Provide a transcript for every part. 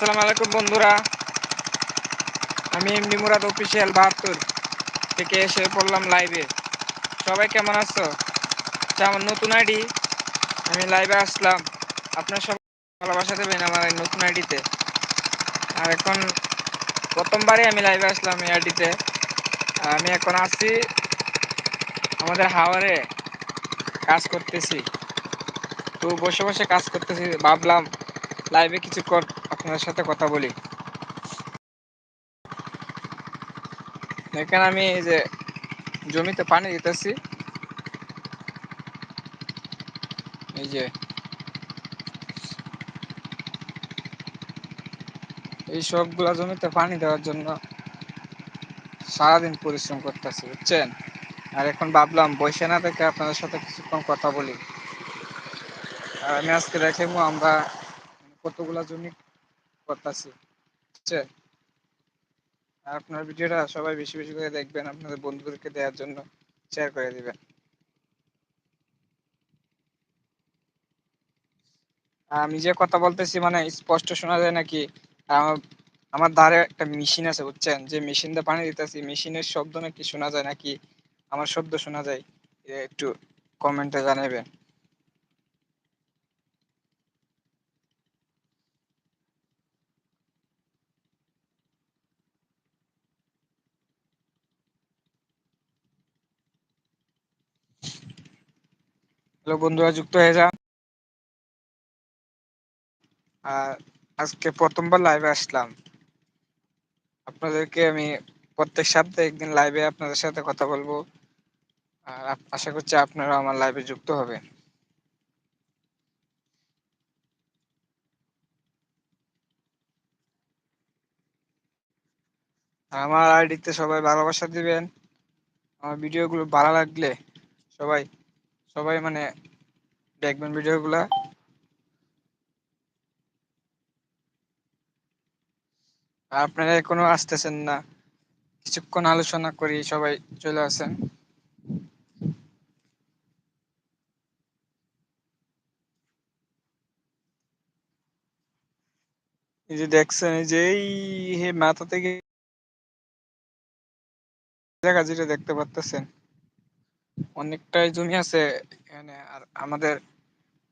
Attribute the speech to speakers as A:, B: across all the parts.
A: আসসালামু আলাইকুম বন্ধুরা। আমি এমনি মুরাদ অফিসিয়াল বাহাত্তর থেকে এসে পড়লাম লাইভে সবাই কেমন আছো? আচ্ছা আমার নতুন আইডি, আমি লাইভে আসলাম। আপনার সবাই ভালোবাসা দেবেন আমার এই নতুন আইডিতে। আর এখন প্রথমবারই আমি লাইভে আসলাম এই আইডিতে। আমি এখন আসছি আমাদের হাওয়ারে কাজ করতেছি। তো বসে বসে কাজ করতেছি, ভাবলাম লাইভে কিছুক্ষণ আপনাদের সাথে কথা বলি। এখানে আমি যে জমিতে পানি দিতেছি। এই যে এই সবগুলা জমিতে পানি দেওয়ার জন্য সারাদিন পরিশ্রম করতেছি, বুঝছেন? আর এখন ভাবলাম বসে না থেকে আপনাদের সাথে কিছুক্ষণ কথা বলি। আর আমি আজকে দেখাবো আমরা কতগুলা জমি করতেছি বুঝছেন আর আপনার ভিডিওটা সবাই বেশি বেশি করে দেখবেন, আপনাদের বন্ধুদেরকে দেওয়ার জন্য শেয়ার করে দিবেন। আমি যে কথা বলতেছি মানে স্পষ্ট শোনা যায় নাকি আমার আমার ধারে একটা মেশিন আছে, বুঝছেন? যে মেশিন দিয়ে পানি দিতেছি মেশিনের শব্দ নাকি শোনা যায় নাকি? আমার শব্দ শোনা যায় একটু কমেন্টে জানাবেন হ্যালো বন্ধুরা, যুক্ত হয়ে যান। আর আজকে প্রথমবার লাইভে আসলাম। আপনাদেরকে আমি প্রত্যেক সপ্তাহে একদিন লাইভে আপনাদের সাথে কথা বলব। আর আশা করছি আপনারা আমার লাইভে যুক্ত হবেন। আমার আইডিতে সবাই ভালোবাসা দিবেন। আমার ভিডিওগুলো ভালো লাগলে সবাই সবাই মানে দেখবেন ভিডিওগুলা। আপনারা এখনও আসতেছেন না, কিছুক্ষণ আলোচনা করি, সবাই চলে আসেন। এই যে দেখছেন, এই যে এই মাথা থেকে জায়গা যেটা দেখতে পাচ্তেছেন অনেকটাই জমি আছে এখানে, আর আমাদের,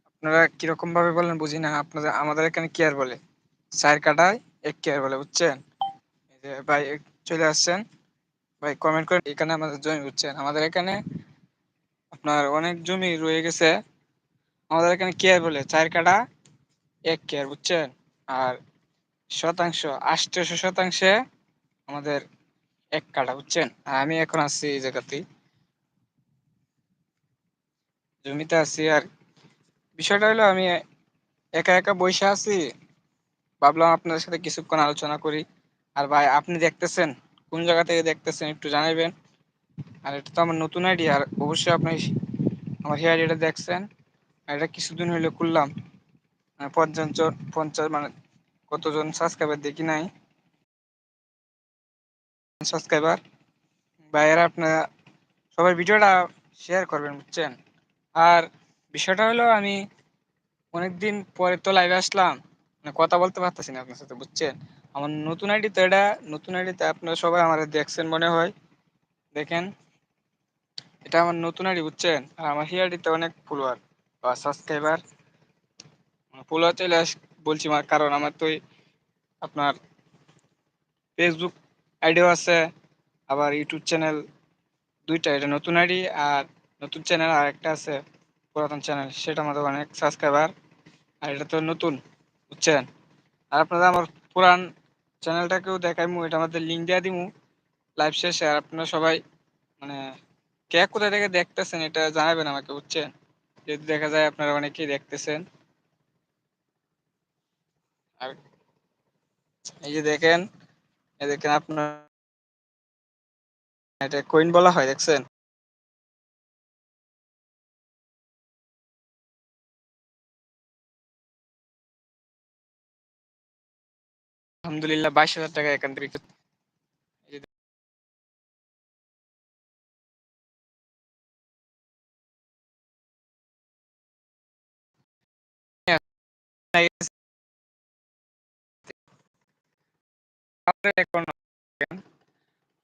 A: আপনারা কীরকম ভাবে বলেন বুঝি না, আপনাদের, আমাদের এখানে কেয়ার বলে? চার কাটায় এক কেয়ার বলে, বুঝছেন? যে ভাই চলে আসছেন, ভাই কমেন্ট করে, এখানে আমাদের জমি, বুঝছেন? আমাদের এখানে আপনার অনেক জমি রয়ে গেছে, আমাদের এখানে কেয়ার বলে? চার কাটা এক কেয়ার বুঝছেন? আর শতাংশ আষ্টশো শতাংশে আমাদের এক কাটা বুঝছেন? আর আমি এখন আছি এই জায়গাতেই। জমিতে আছি আর বিষয়টা হলো আমি একা একা বসে আছি। ভাবলাম আপনাদের সাথে কিছুক্ষণ আলোচনা করি। আর ভাই, আপনি দেখতেছেন? কোন জায়গা থেকে দেখতেছেন? একটু জানাবেন আর এটা তো আমার নতুন আইডি আর অবশ্যই আপনি আমার হেয়ার আইডিটা দেখছেন। আর এটা কিছুদিন হইলে খুললাম। পঞ্চাশ জন, পঞ্চাশ মানে কতজন সাবস্ক্রাইবার দেখি নাই। সাবস্ক্রাইবার ভাইয়েরা, আপনারা সবাই ভিডিওটা শেয়ার করবেন, বুঝছেন? আর বিষয়টা হলো আমি অনেকদিন পরে তো লাইভে আসলাম মানে কথা বলতে পারতেছি না আপনার সাথে, বুঝছেন? আমার নতুন আইডি তো এটা, নতুন আইডিতে আপনারা সবাই আমার দেখছেন মনে হয়। দেখেন, এটা আমার নতুন আইডি বুঝছেন? আর আমার হি আইডিতে অনেক ফলোয়ার বা সাবস্ক্রাইবার ফলোয়ার চলে আস, বলছি আমার কারণ, আমার তো আপনার ফেসবুক আইডিও আছে, আবার ইউটিউব চ্যানেল দুইটা, এটা নতুন আইডি আর নতুন চ্যানেল আর একটা আছে, পুরাতন চ্যানেল সেটা আমাদের অনেক সাবস্ক্রাইবার আর এটা তো নতুন, বুঝছেন? আর আপনারা আমার পুরান চ্যানেলটাকেও দেখাইমু, এটা আমাদের লিঙ্ক দিয়ে দিমু লাইভ শেষে, আর আপনারা সবাই মানে কে কোথায় থেকে দেখতেছেন এটা জানাবেন আমাকে, বুঝছেন? যদি দেখা যায় আপনারা অনেকেই দেখতেছেন। আর এই যে দেখেন, এই দেখেন আপনার, এটা কইন বলা হয়, দেখছেন? আলহামদুলিল্লাহ বাইশ হাজার টাকা এখান থেকে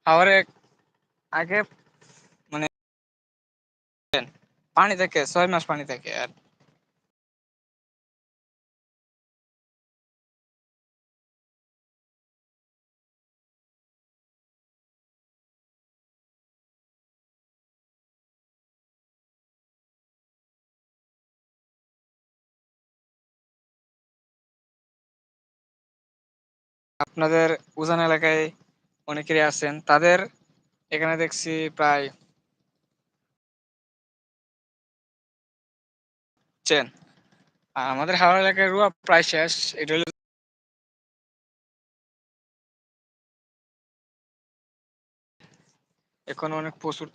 A: হাওরে আগে মানে পানি থাকে ছয় মাস পানি আপনাদের উজান এলাকায় অনেকেরই আছেন, তাদের এখানে দেখছি প্রায় চেন। আমাদের হাওড়া এলাকায় রুয়া প্রায় শেষ, এটা হলো এখন অনেক প্রচুর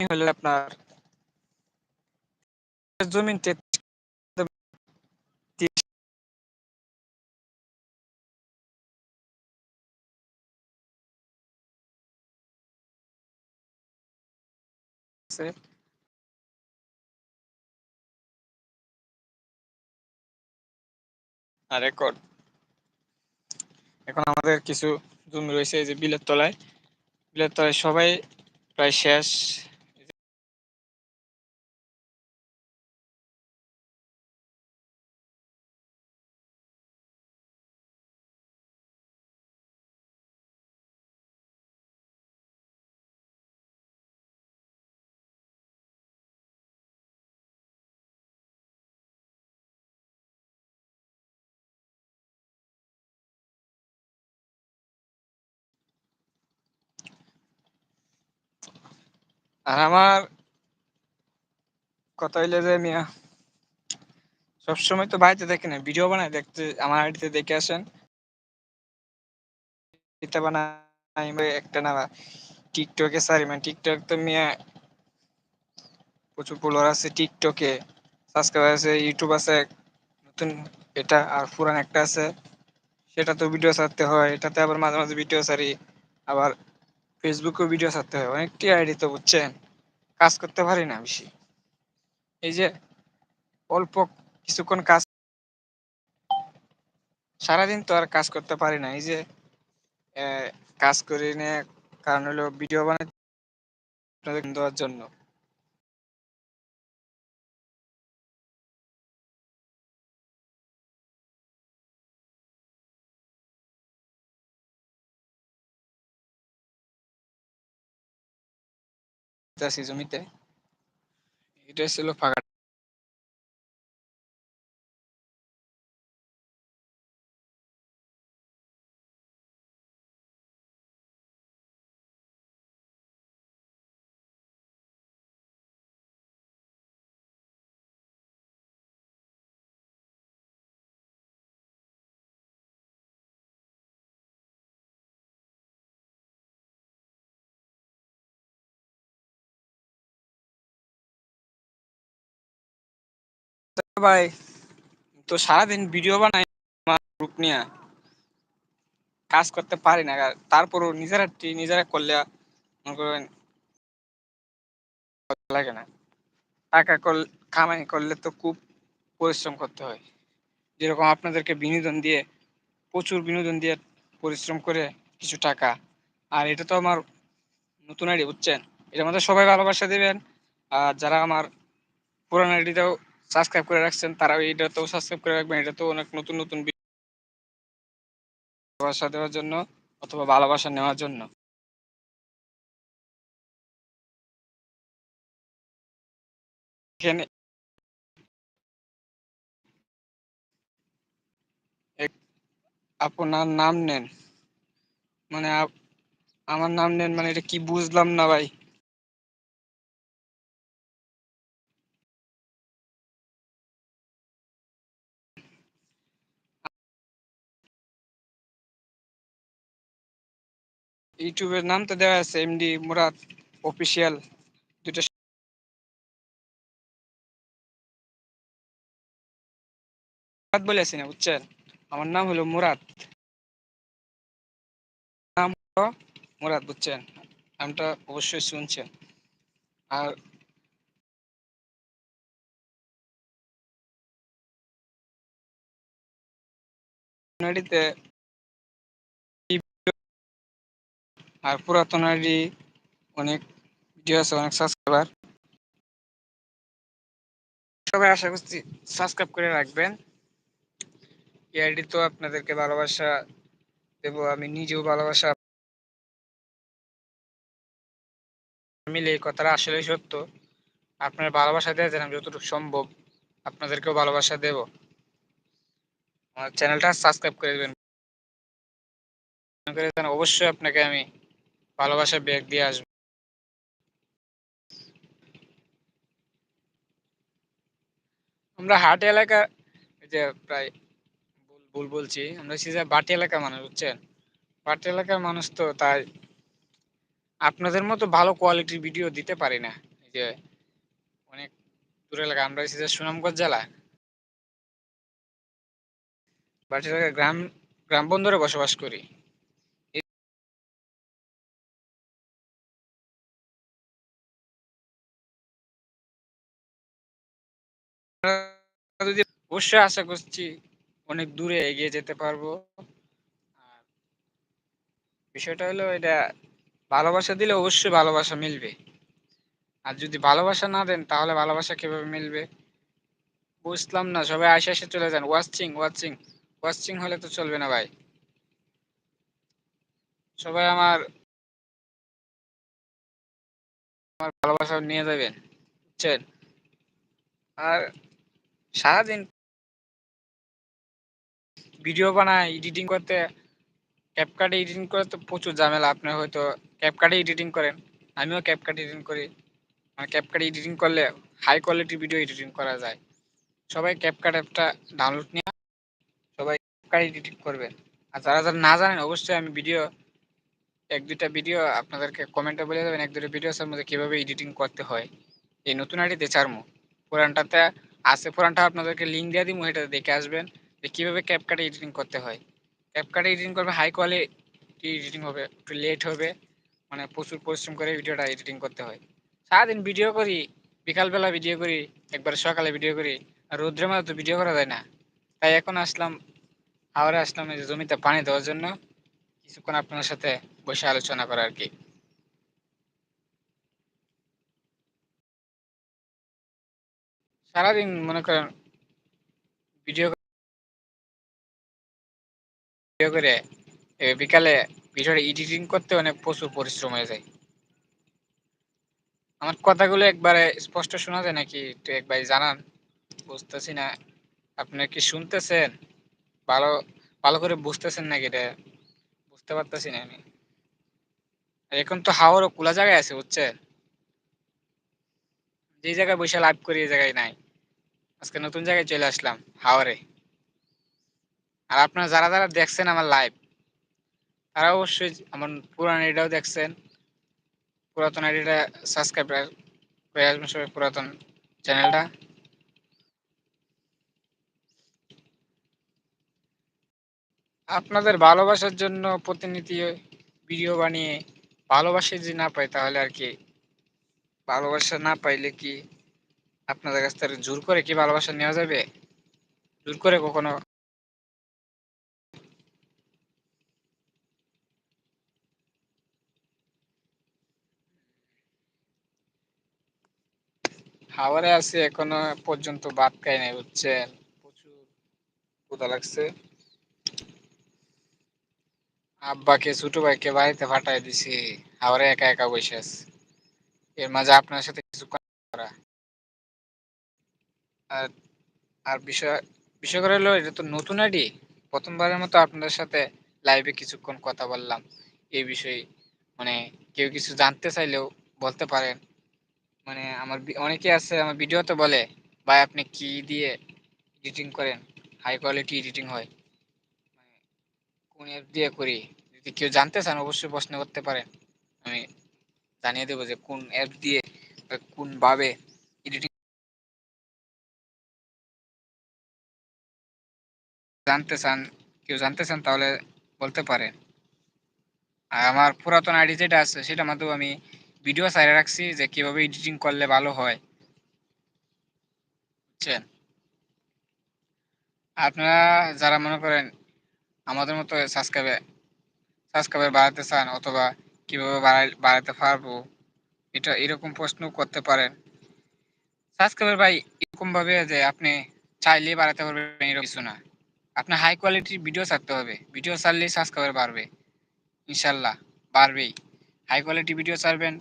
A: হলে আপনার জমিন আছে আর রেকর্ড এখন আমাদের কিছু জমি রয়েছে, এই যে বিলের তলায়। বিলের তলায় সবাই প্রায় শেষ। আর আমার কথা হইলে যে মিয়া, সবসময় তো বাড়িতে দেখি না, ভিডিও বানায় দেখতে, আমার আইডিতে দেখে আসেন। এটা বানাই একটা না, টিকটকে সারি মানে টিকটক তো মিয়া প্রচুর ফলোয়ার আছে টিকটকে সাবস্ক্রাইবার আছে ইউটিউব আছে, নতুন এটা আর পুরান একটা আছে। সেটা তো ভিডিও ছাড়তে হয়, এটাতে আবার মাঝে মাঝে ভিডিও ছাড়ি, আবার ফেসবুকেও ভিডিও ছাড়তে হয়। অনেকটি আইডি তো বুঝছেন। কাজ করতে পারি না বেশি। এই যে অল্প কিছুক্ষণ কাজ সারাদিন তো আর কাজ করতে পারি না। এই যে কাজ করি না, কারণ হলো ভিডিও বানাই দেওয়ার জন্য। জমিতে এটা ছিল ফাঁকা ভাই তো সারাদিন ভিডিও বানাই গ্রুপ নিয়ে। কাজ করতে পারি না তারপরও নিজেরা নিজেরা করলে মনে করেন লাগে না। টাকা কামাই করলে তো খুব পরিশ্রম করতে হয়। যেরকম আপনাদেরকে বিনোদন দিয়ে, প্রচুর বিনোদন দিয়ে পরিশ্রম করে কিছু টাকা। আর এটা তো আমার নতুন আইডি বুঝছেন? এটার মধ্যে সবাই ভালোবাসা দেবেন। আর যারা আমার পুরান আইডিটাও সাবস্ক্রাইব করে রাখছেন, তারাও এইটাতেও সাবস্ক্রাইব করে রাখবেন এটা তো অনেক নতুন নতুন ভালোবাসা দেওয়ার জন্য অথবা ভালোবাসা নেওয়ার জন্য। এখানে আপনার নাম নেন। মানে আমার নাম নেন মানে এটা কি বুঝলাম না ভাই। ইউটিউবের নাম তো দেওয়া আছে এমডি মুরাদ অফিসিয়াল দুটো মুরাদ বলে আছি না, বুঝছেন? আমার নাম হলো মুরাদ। নাম হলো মুরাদ, বুঝছেন? নামটা অবশ্যই শুনছেন। আর আর পুরাতন আইডি অনেক ভিডিও আছে, অনেক সাবস্ক্রাইবার সবাই আশা করছি সাবস্ক্রাইব করে রাখবেন। এই আইডি তো আপনাদেরকে ভালোবাসা দেবো, আমি নিজেও ভালোবাসা। মিলে এই কথাটা আসলে সত্য। আপনার ভালোবাসা দেওয়া যেন যতটুকু সম্ভব, আপনাদেরকেও ভালোবাসা দেব। আমার চ্যানেলটা সাবস্ক্রাইব করে দেবেন। অবশ্যই আপনাকে আমি ভালোবাসা ব্যাগ দিয়ে আসবে। আমরা হাট এলাকা যে প্রায় ভুল বলছি, আমরা সিজা বাটি এলাকার মানুষ, বুঝছেন? বাটি এলাকার মানুষ তো তাই আপনাদের মতো ভালো কোয়ালিটির ভিডিও দিতে পারি না। এই যে অনেক দূর এলাকা, আমরা সিজা সুনামগঞ্জ জেলা। বাটি এলাকার গ্রাম গ্রাম বন্দরে বসবাস করি। অবশ্যই আশা করছি অনেক দূরে এগিয়ে যেতে পারব। আর বিষয়টা হলো এটা, ভালোবাসা দিলে অবশ্যই ভালোবাসা মিলবে। আর যদি ভালোবাসা না দেন, তাহলে ভালোবাসা কীভাবে মিলবে? বুঝলাম না, সবাই আসে আসে চলে যান। ওয়াচিং ওয়াচিং ওয়াচিং হলে তো চলবে না ভাই। সবাই আমার আমার ভালোবাসা নিয়ে যাবেন, বুঝছেন? আর সারাদিন ভিডিও বানায় এডিটিং করতে। ক্যাপকাটে এডিটিং করে তো প্রচুর ঝামেলা, আপনি হয়তো ক্যাপকাটে এডিটিং করেন, আমিও ক্যাপকাট এডিটিং করি। মানে ক্যাপকাট এডিটিং করলে হাই কোয়ালিটি ভিডিও এডিটিং করা যায়। সবাই ক্যাপকাট অ্যাপটা ডাউনলোড নিয়ে সবাই ক্যাপকাট এডিটিং করবেন আর যারা যারা না জানেন, অবশ্যই আমি ভিডিও এক দুটা ভিডিও আপনাদেরকে কমেন্টে বলে দেবেন, এক দুটো ভিডিওসের মধ্যে কীভাবে এডিটিং করতে হয়। এই নতুন আইডিতে চারমু পুরানটাতে আছে, পুরানটা আপনাদেরকে লিঙ্ক দিয়ে দিব এটা দেখে আসবেন। যে কীভাবে ক্যাপকাটে এডিটিং করতে হয়। ক্যাপকাটে এডিটিং করবে হাই কোয়ালিটি এডিটিং হবে, একটু লেট হবে মানে প্রচুর পরিশ্রম করে ভিডিওটা এডিটিং করতে হয়। সারাদিন ভিডিও করি, বিকালবেলা ভিডিও করি, একবার সকালে ভিডিও করি, আর রৌদ্রের মধ্যে তো ভিডিও করা যায় না। তাই এখন আসলাম আবার আসলাম এই জমিতে পানি দেওয়ার জন্য। কিছুক্ষণ আপনার সাথে বসে আলোচনা করা আর কি। সারাদিন মনে করেন ভিডিও ভিডিও করে বিকালে ভিডিওটা এডিটিং করতে অনেক প্রচুর পরিশ্রম হয়ে যায়। আমার কথাগুলো একবারে স্পষ্ট শোনা যায় নাকি? একটু একবার জানান। বুঝতেছি না আপনার কি শুনতেছেন? ভালো ভালো করে বুঝতেছেন নাকি এটা? বুঝতে পারতেছি না আমি। এখন তো হাওয়ারও খোলা জায়গায় আছে, বুঝছেন? যে জায়গায় বসে লাইভ করি, এই জায়গায় নাই। আজকে নতুন জায়গায় চলে আসলাম, হাওয়ারে। আর আপনারা যারা যারা দেখছেন আমার লাইভ তারা অবশ্যই আমার পুরান আইডিটাও দেখছেন। পুরাতন আইডিটা সাবস্ক্রাইব করে আসবেন সবাই পুরাতন চ্যানেলটা আপনাদের ভালোবাসার জন্য প্রতিনিধি ভিডিও বানিয়ে ভালোবাসা যদি না পাই তাহলে আর কি, ভালোবাসা না পাইলে কি আপনাদের কাছ থেকে জোর করে কি ভালোবাসা নেওয়া যাবে? জোর করে কখনো হাওয়ারে আছে, এখনও পর্যন্ত ভাত খাই নাই, বুঝছেন? প্রচুর লাগছে। আব্বাকে, ছোট ভাইকে বাড়িতে পাঠাই দিছি হাওড়ে একা একা বসে আছে। এর মাঝে আপনার সাথে কিছু করা। আর আর বিষয় বিষয় করে হলো, এটা তো নতুন আইডি। প্রথমবারের মতো আপনাদের সাথে লাইভে কিছুক্ষণ কথা বললাম। এই বিষয়ে মানে কেউ কিছু জানতে চাইলেও বলতে পারেন। মানে আমার অনেকে আছে, আমার ভিডিওতে বলে, ভাই, আপনি কি দিয়ে এডিটিং করেন? হাই কোয়ালিটি এডিটিং হয়। মানে কোন অ্যাপ দিয়ে করি? যদি কেউ জানতে চান, অবশ্যই প্রশ্ন করতে পারেন। আমি জানিয়ে দেবো যে কোন অ্যাপ দিয়ে কোন ভাবে এডিটিং জানতে চান, কেউ জানতে চান, তাহলে বলতে পারেন। আর আমার পুরাতন আইডি যেটা আছে সেটা মাধ্যমে আমি ভিডিও সাইডে রাখছি যে কীভাবে এডিটিং করলে ভালো হয়। বুঝছেন? আপনারা যারা মনে করেন আমাদের মতো সাবস্ক্রাইবে সাবস্ক্রাইবার বাড়াতে চান অথবা কীভাবে বাড়াতে পারব, এটা এরকম প্রশ্ন করতে পারেন। সাবস্ক্রাইবার ভাই এরকম ভাবে যে আপনি চাইলে বাড়াতে পারবেন এরকম কিছু না। আপনার হাই কোয়ালিটির ভিডিও ছাড়তে হবে। ভিডিও ছাড়লেই সাবস্ক্রাইবার বাড়বে। ইনশাল্লাহ, বাড়বেই। হাই কোয়ালিটি ভিডিও ছাড়বেন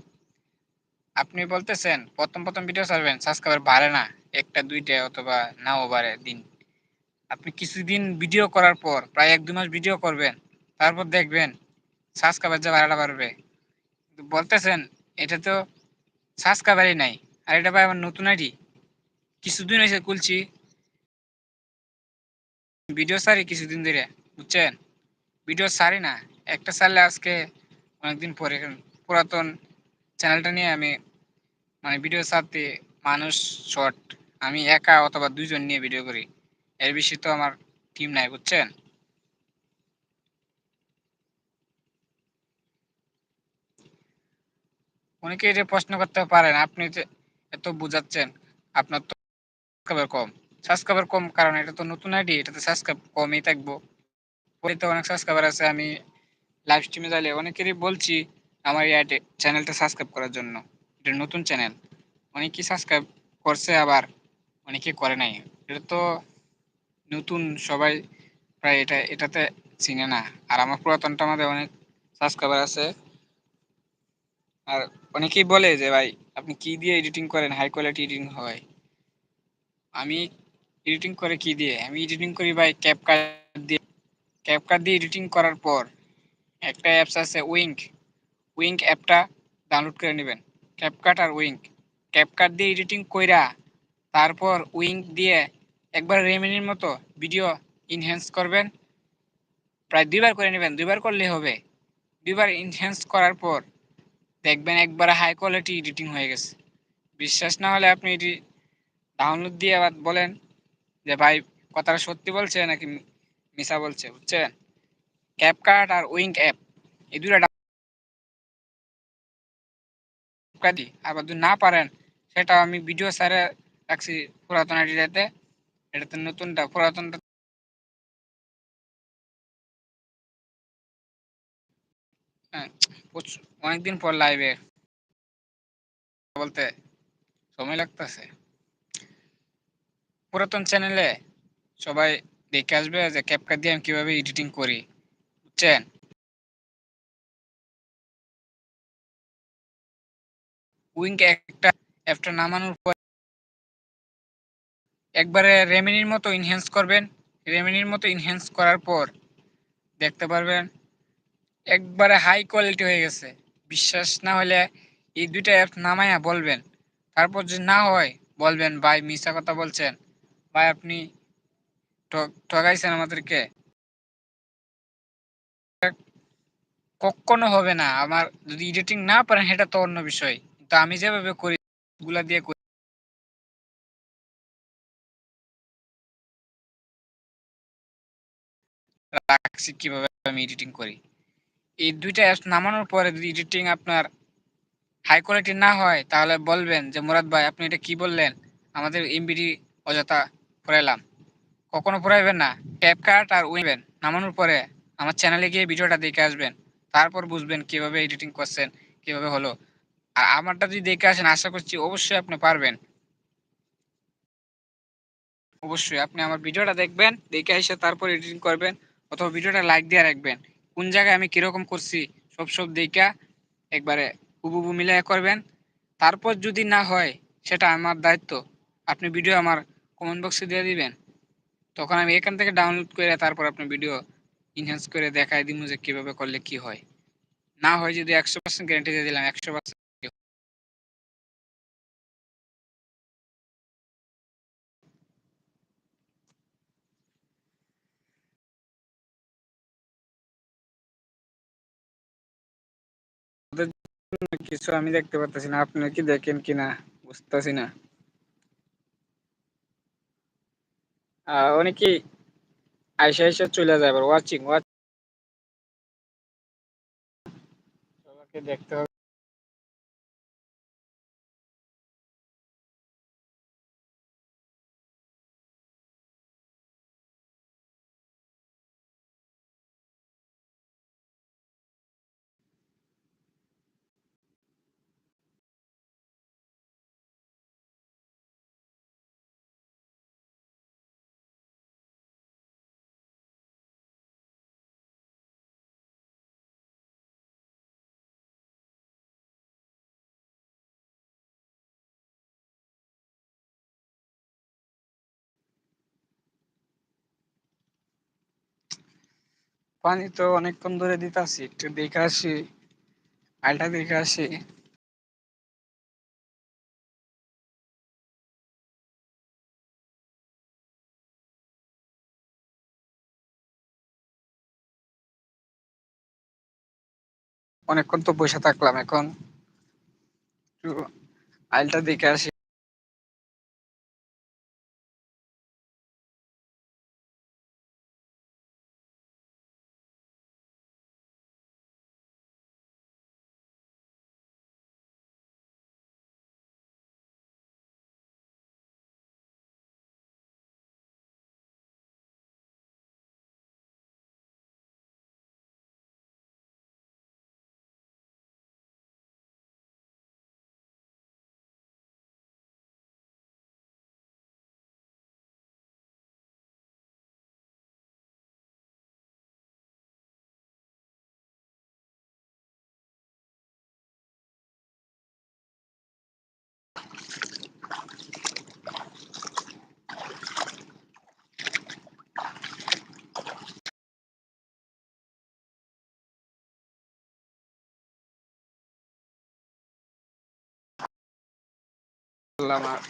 A: আপনি বলতেছেন, প্রথম প্রথম ভিডিও ছাড়বেন সাবস্ক্রাইবার বাড়ে না, একটা, দুইটা অথবা নাও বাড়ে দিন। আপনি কিছুদিন ভিডিও করার পর, প্রায় এক দু মাস ভিডিও করবেন, তারপর দেখবেন সাবস্ক্রাইবার যে বাড়াটা বাড়বে। বলতেছেন, এটা তো সাবস্ক্রাইবারই নাই, আর এটা ভাই আমার নতুন আইডি। কিছুদিন হয়েছে খুলছি। ভিডিও সারি কিছুদিন ধরে, বুঝছেন? ভিডিও সারি না, একটা সারলে আজকে অনেকদিন পরে, পুরাতন চ্যানেলটা নিয়ে আমি মানে ভিডিও ছাড়তে মানুষ শর্ট আমি একা অথবা দুইজন নিয়ে ভিডিও করি। এর বেশি তো আমার টিম নাই, বুঝছেন? অনেকে এটা প্রশ্ন করতে পারেন, আপনি যে এত বুঝাচ্ছেন, আপনার তো সাবস্ক্রাইবার কম। সাবস্ক্রাইবার কম কারণ এটা তো নতুন আইডি, এটাতে সাবস্ক্রাইব কমই থাকব। পরে তো অনেক সাবস্ক্রাইবার আছে, আমি লাইভ স্ট্রিমে যাইলে অনেকেরই বলছি আমার এই চ্যানেলটা সাবস্ক্রাইব করার জন্য। এটা নতুন চ্যানেল অনেকেই সাবস্ক্রাইব করছে আবার অনেকে করে নাই। এটা তো নতুন, সবাই প্রায় এটা, এটাতে চিনে না। আর আমার পুরাতনটা আমাদের অনেক সাবস্ক্রাইবার আছে। আর অনেকেই বলে যে, ভাই, আপনি কি দিয়ে এডিটিং করেন? হাই কোয়ালিটি এডিটিং হয়। আমি এডিটিং করে কি দিয়ে? আমি এডিটিং করি ভাই ক্যাপকাট দিয়ে। ক্যাপকাট দিয়ে এডিটিং করার পর একটা অ্যাপস আছে উইঙ্ক উইঙ্ক অ্যাপটা ডাউনলোড করে নেবেন। ক্যাপকাট আর উইঙ্ক ক্যাপকাট দিয়ে এডিটিং কইরা তারপর উইঙ্ক দিয়ে একবার রেমিনির মতো ভিডিও ইনহ্যান্স করবেন। প্রায় দুইবার করে নেবেন। দুইবার করলে হবে। দুইবার ইনহ্যান্স করার পর দেখবেন একবার হাই কোয়ালিটি এডিটিং হয়ে গেছে। বিশ্বাস না হলে আপনি এটি ডাউনলোড দিয়ে আবার বলেন যে, ভাই, কথাটা সত্যি বলছে নাকি মিশা বলছে? বুঝছেন? ক্যাপকাট আর উইঙ্ক অ্যাপ এই দুটা দিই আবার যদি না পারেন সেটা আমি ভিডিও সারে রাখছি পুরাতন আইডিটাতে এটাতে নতুনটা, পুরাতনটা হ্যাঁ অনেকদিন পর লাইভে বলতে সময় লাগতেছে। পুরাতন চ্যানেলে সবাই দেখে আসবে যে ক্যাপকাট দিয়ে আমি কীভাবে এডিটিং করি। বুঝছেন? উইঙ্ক একটা অ্যাপটা নামানোর পর একবারে রেমিনির মতো ইনহ্যান্স করবেন। রেমিনির মতো ইনহ্যান্স করার পর দেখতে পারবেন, একবারে হাই কোয়ালিটি হয়ে গেছে। বিশ্বাস না হলে এই দুইটা অ্যাপ নামাইয়া বলবেন। তারপর যদি না হয়, বলবেন, ভাই মিশা কথা বলছেন। ভাই, আপনি ঠগাইছেন আমাদেরকে। কখনো হবে না। আমার যদি এডিটিং না পারেন, সেটা তো অন্য বিষয়। তো আমি যেভাবে করি, গুলা দিয়ে করি। রাখছি কীভাবে আমি এডিটিং করি। এই দুইটা অ্যাপস নামানোর পরে যদি এডিটিং আপনার হাই কোয়ালিটি না হয়, তাহলে বলবেন যে, মুরাদ ভাই, আপনি এটা কি বললেন? আমাদের এমবিডি অযথা ফুরাইলাম কখনো ফুরাইবেন না। ক্যাপকাট আর উইবেন নামানোর পরে আমার চ্যানেলে গিয়ে ভিডিওটা দেখে আসবেন। তারপর বুঝবেন কীভাবে এডিটিং করছেন, কীভাবে হলো। আর আমারটা যদি দেখে আসেন, আশা করছি অবশ্যই আপনি পারবেন। অবশ্যই আপনি আমার ভিডিওটা দেখবেন, দেখে এসে তারপর এডিটিং করবেন, অথবা ভিডিওটা লাইক দিয়ে রাখবেন। কোন জায়গায় আমি কীরকম করছি, সব সব দেখা একবারে হুবুবু মিলাই করবেন। তারপর যদি না হয়, সেটা আমার দায়িত্ব। আপনি ভিডিও আমার কমেন্ট বক্সে দিয়ে দিবেন। তখন আমি এখান থেকে ডাউনলোড করে তারপর আপনি ভিডিও ইনহ্যান্স করে দেখাই দিব যে কীভাবে করলে কি হয়। না হয় যদি একশো পার্সেন্ট গ্যারেন্টি দিয়ে দিলাম, একশো পার্সেন্ট কিছু আমি দেখতে পারতেছি না। আপনি কি দেখেন কিনা বুঝতেছি না। অনেকে আইসা আইসা চলে যায় আবার ওয়াচিং ওয়াচিং দেখতে হবে। পানি তো অনেকক্ষণ ধরে দিতাছি, একটু দেখে আসি আলটা দেখে আসি। অনেকক্ষণ তো বসে থাকলাম এখন। আইলটা দেখে আসি। বললাম আর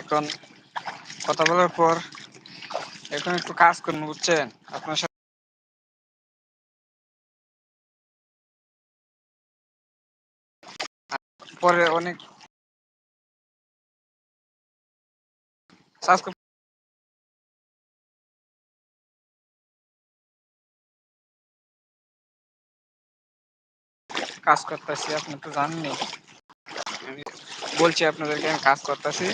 A: এখন কথা বলার পর এখন একটু কাজ করব বুঝছেন? আপনার সাথে পরে অনেক কাজ করতেছি, আপনি তো জানেনই। আমি বলছি আপনাদেরকে আমি কাজ করতেছি।